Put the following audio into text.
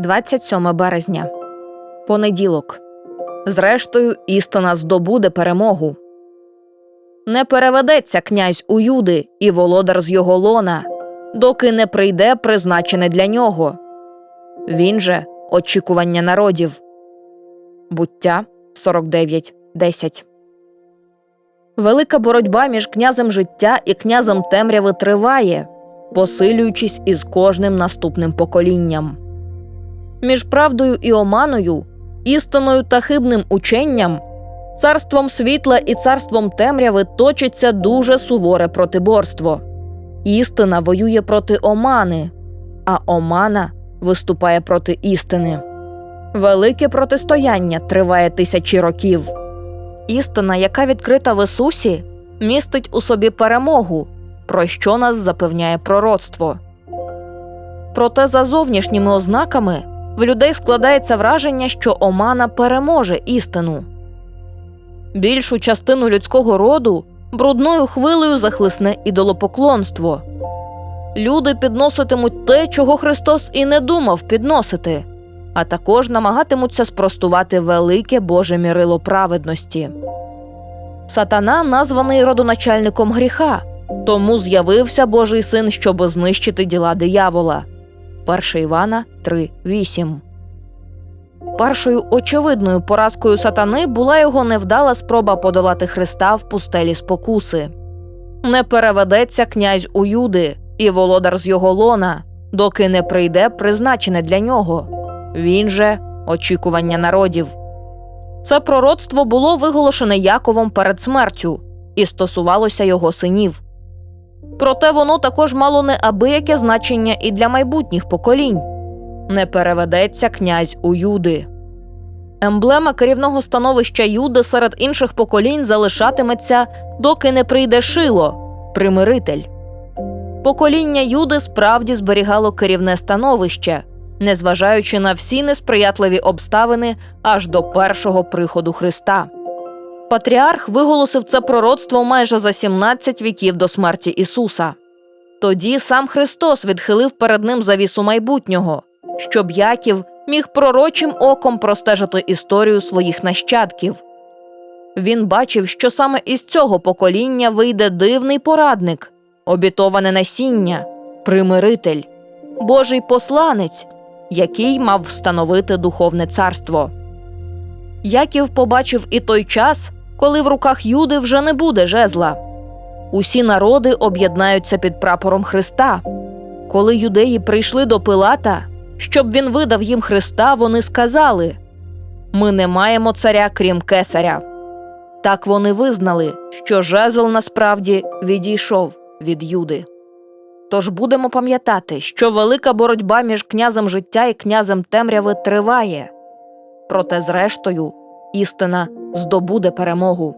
27 березня. Понеділок. Зрештою, істина здобуде перемогу. Не переведеться князь у Юди і володар з його лона, доки не прийде призначене для нього. Він же очікування народів. Буття 49.10 Велика боротьба між князем життя і князем темряви триває, посилюючись із кожним наступним поколінням. Між правдою і оманою, істиною та хибним ученням, царством світла і царством темряви точиться дуже суворе протиборство. Істина воює проти омани, а омана виступає проти істини. Велике протистояння триває тисячі років. Істина, яка відкрита в Ісусі, містить у собі перемогу, про що нас запевняє пророцтво. Проте за зовнішніми ознаками в людей складається враження, що омана переможе істину. Більшу частину людського роду брудною хвилею захлисне ідолопоклонство. Люди підноситимуть те, чого Христос і не думав підносити, а також намагатимуться спростувати велике Боже мірило праведності. Сатана названий родоначальником гріха, тому з'явився Божий син, щоб знищити діла диявола. 1 Івана 3.8 Першою очевидною поразкою сатани була його невдала спроба подолати Христа в пустелі спокуси. Не переведеться князь у Юди і володар з його лона, доки не прийде призначене для нього. Він же очікування народів. Це пророцтво було виголошене Яковом перед смертю і стосувалося його синів. Проте воно також мало неабияке значення і для майбутніх поколінь не переведеться князь у Юди. Емблема керівного становища Юди серед інших поколінь залишатиметься, доки не прийде шило примиритель. Покоління Юди справді зберігало керівне становище, незважаючи на всі несприятливі обставини аж до першого приходу Христа. Патріарх виголосив це пророцтво майже за 17 віків до смерті Ісуса. Тоді сам Христос відхилив перед ним завісу майбутнього, щоб Яків міг пророчим оком простежити історію своїх нащадків. Він бачив, що саме із цього покоління вийде дивний порадник, обітоване насіння, примиритель, Божий посланець, який мав встановити духовне царство. Яків побачив і той час, коли в руках Юди вже не буде жезла. Усі народи об'єднаються під прапором Христа. Коли юдеї прийшли до Пилата, щоб він видав їм Христа, вони сказали Ми не маємо царя крім кесаря. Так вони визнали, що жезл насправді відійшов від Юди. Тож будемо пам'ятати, що велика боротьба між князем життя і князем темряви триває, проте, зрештою, істина здобуде перемогу.